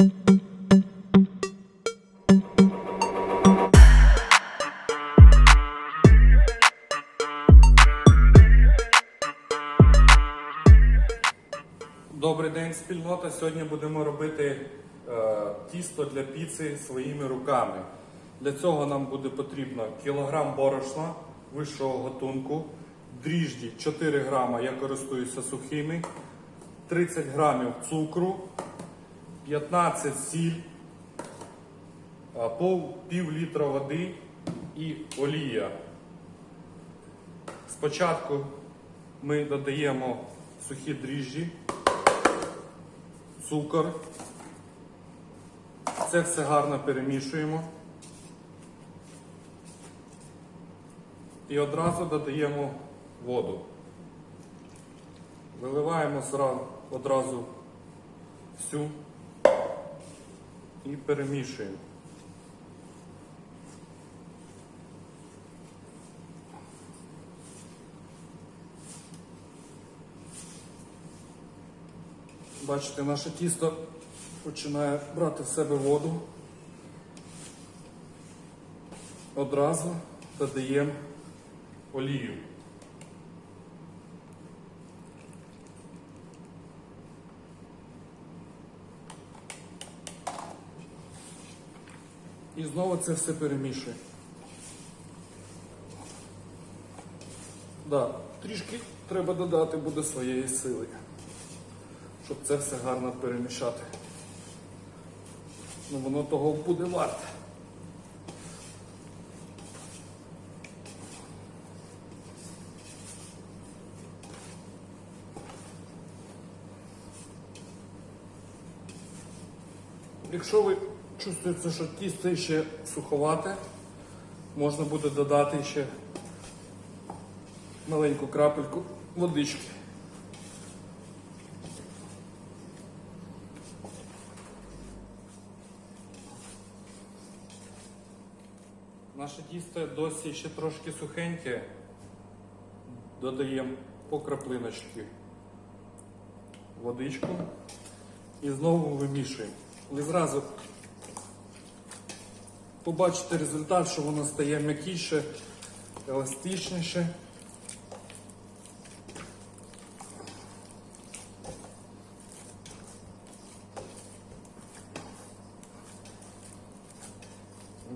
Добрий день, спільнота. Сьогодні будемо робити е, тісто для піци своїми руками. Для цього нам буде потрібно кілограм борошна вищого готунку, дріжджі 4 грама, я користуюся сухими, 30 грамів цукру, 15 сіль, пов, пів літра води і олія. Спочатку ми додаємо сухі дріжджі цукор. Це все гарно перемішуємо. І одразу додаємо воду. Виливаємо одразу всю і перемішуємо. Бачите, наше тісто починає брати в себе воду. Одразу додаємо олію. І знову це все перемішуємо. Да, трішки треба додати буде своєї сили щоб це все гарно перемішати. Ну, воно того буде варте. Якщо ви чувствуєте, що тісто ще суховате, можна буде додати ще маленьку крапельку водички. Наше тісто досі ще трошки сухеньке. Додаємо по краплиночки водичку і знову вимішуємо. Ви зразу побачите результат, що воно стає м'якіше, еластичніше.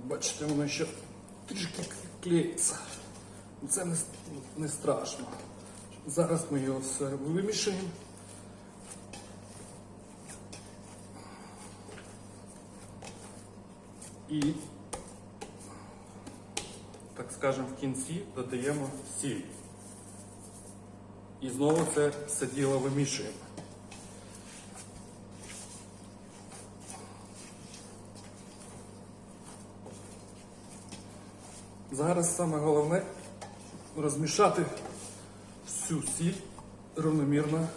Бачите, воно ще трішки клеїться. Це не, не страшно. Зараз ми його все вимішаємо. І, так скажемо, в кінці додаємо сіль. І знову це все діло вимішуємо. Зараз саме головне розмішати всю сіль рівномірно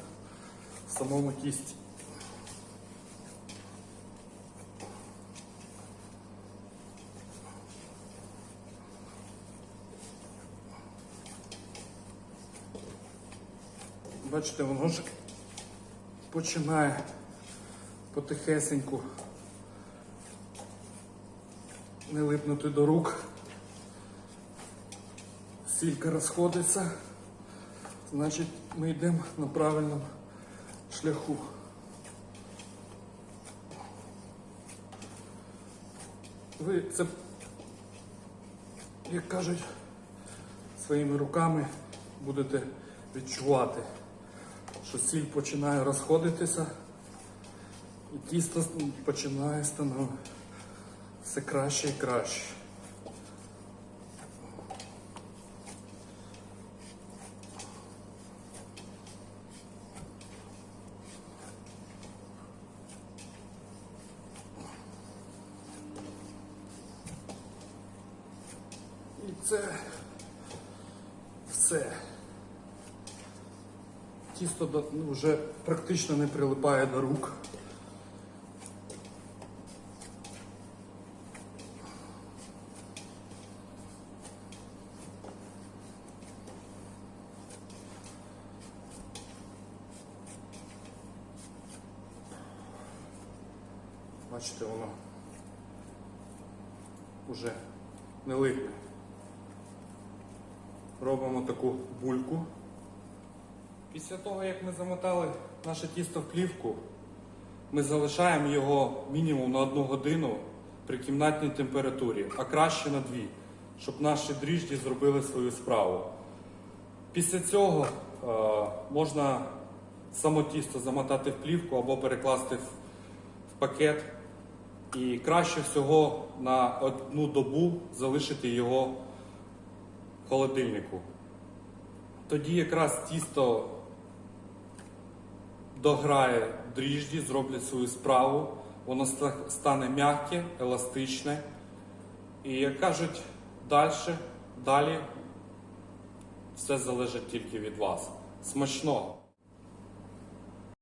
в самому тісті. Бачите, воно ж починає потихесеньку не липнути до рук. Сілька розходиться, значить ми йдемо на правильному шляху. Ви це, як кажуть, своїми руками будете відчувати, що сіль починає розходитися і тісто починає становитися все краще і краще. І це все. Тісто ну, вже практично не прилипає до рук. Бачите, воно вже не липне. Робимо таку бульку. Після того, як ми замотали наше тісто в плівку, ми залишаємо його мінімум на одну годину при кімнатній температурі, а краще на дві, щоб наші дріжджі зробили свою справу. Після цього е, можна само тісто замотати в плівку або перекласти в, в пакет. І краще всього на одну добу залишити його в холодильнику. Тоді якраз тісто дограє дріжджі, зроблять свою справу, воно стане м'яке, еластичне. І як кажуть, далі, далі все залежить тільки від вас. Смачного!